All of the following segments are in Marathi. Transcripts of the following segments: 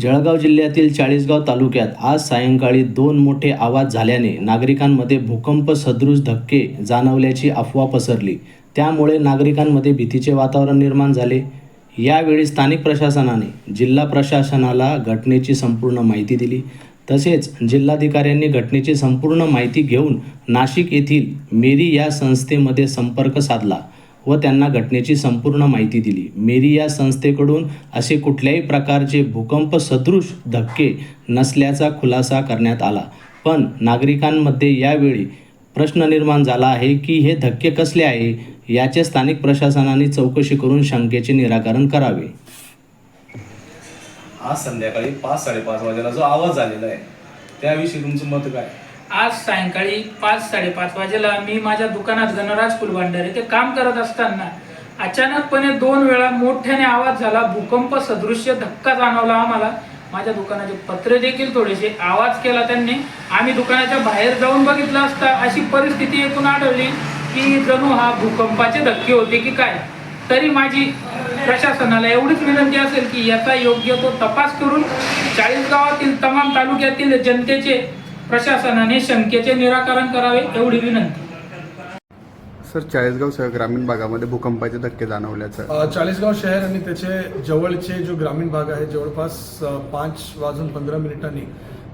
जळगाव जिल्ह्यातील चाळीसगाव तालुक्यात आज सायंकाळी दोन मोठे आवाज झाल्याने नागरिकांमध्ये भूकंप सदृश धक्के जाणवल्याची अफवा पसरली. त्यामुळे नागरिकांमध्ये भीतीचे वातावरण निर्माण झाले. यावेळी स्थानिक प्रशासनाने जिल्हा प्रशासनाला घटनेची संपूर्ण माहिती दिली. तसेच जिल्हाधिकाऱ्यांनी घटनेची संपूर्ण माहिती घेऊन नाशिक येथील मेरी या संस्थेमध्ये संपर्क साधला. व त्यांना घटनेची संपूर्ण माहिती दिली. मेरी या संस्थेकडून असे कुठल्याही प्रकारचे भूकंप सदृश धक्के नसल्याचा खुलासा करण्यात आला. पण नागरिकांमध्ये यावेळी प्रश्न निर्माण झाला आहे की हे धक्के कसले आहे? याचे स्थानिक प्रशासनाने चौकशी करून शंकेचे निराकरण करावे. आज संध्याकाळी पाच साडेपाच वाजेला जो आवाज आलेला आहे त्याविषयी तुमचं मत काय? आज सायंकाळी पाच साडेपाच वाजेला मी माझ्या दुकानात गणराज फुलभांडार येथे काम करत असताना अचानकपणे दोन वेळा मोठ्याने आवाज झाला. भूकंप सदृश्य धक्का जाणवला आम्हाला. माझ्या दुकानाचे पत्रे देखील थोडेसे आवाज केला त्यांनी. आम्ही दुकानाच्या बाहेर जाऊन बघितलं असता अशी परिस्थिती एकूण आढळली की जणू हा भूकंपाचे धक्के होते की काय? तरी माझी प्रशासनाला एवढीच विनंती असेल की याचा योग्य तो तपास करून चाळीसगावातील तमाम तालुक्यातील जनतेचे प्रशासनाने शंकेचे निराकरण करावे एवढी विनंती. सर चाळीसगावसह ग्रामीण भागामध्ये भूकंपाचे धक्के जाणवल्याचं. चाळीसगाव शहर आणि त्याचे जवळचे जो ग्रामीण भाग आहे जवळपास पाच वाजून पंधरा मिनिटांनी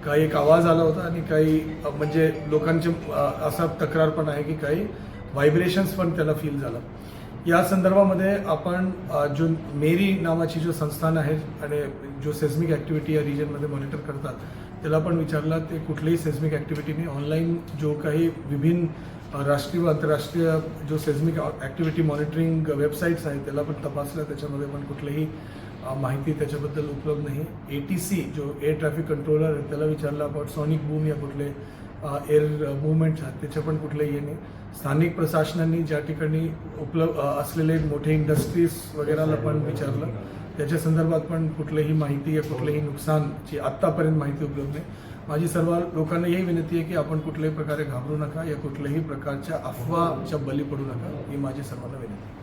काही एक आवाज आला होता आणि काही म्हणजे लोकांचे असा तक्रार पण आहे की काही व्हायब्रेशन्स पण त्याला फील झालं. या संदर्भामध्ये आपण जो मेरी नावाची जो संस्थान आहे आणि जो सेस्मिक ॲक्टिव्हिटी या रिजनमध्ये मॉनिटर करतात त्याला पण विचारला ते कुठलीही सेस्मिक ॲक्टिव्हिटीने ऑनलाईन जो काही विभिन्न राष्ट्रीय व आंतरराष्ट्रीय जो सेस्मिक ॲक्टिव्हिटी मॉनिटरिंग वेबसाईट्स आहेत त्याला पण तपासलं. त्याच्यामध्ये पण कुठलीही माहिती त्याच्याबद्दल उपलब्ध नाही. ए टी सी जो एअर ट्रॅफिक कंट्रोलर आहे त्याला विचारला आपण सॉनिक बूम या कुठले एअर मुवमेंट त्याचे पण कुठलेही हे नाही. स्थानिक प्रशासनाने ज्या ठिकाणी उपलब्ध असलेले मोठे इंडस्ट्रीज वगैरेला पण विचारलं. त्याच्या संदर्भात पण कुठलीही माहिती या कुठलेही नुकसानची आत्तापर्यंत माहिती उपलब्ध नाही. माझी सर्व लोकांना ही विनंती आहे की आपण कुठल्याही प्रकारे घाबरू नका. या कुठल्याही प्रकारच्या अफवाच्या बली पडू नका. ही माझी सर्वांना विनंती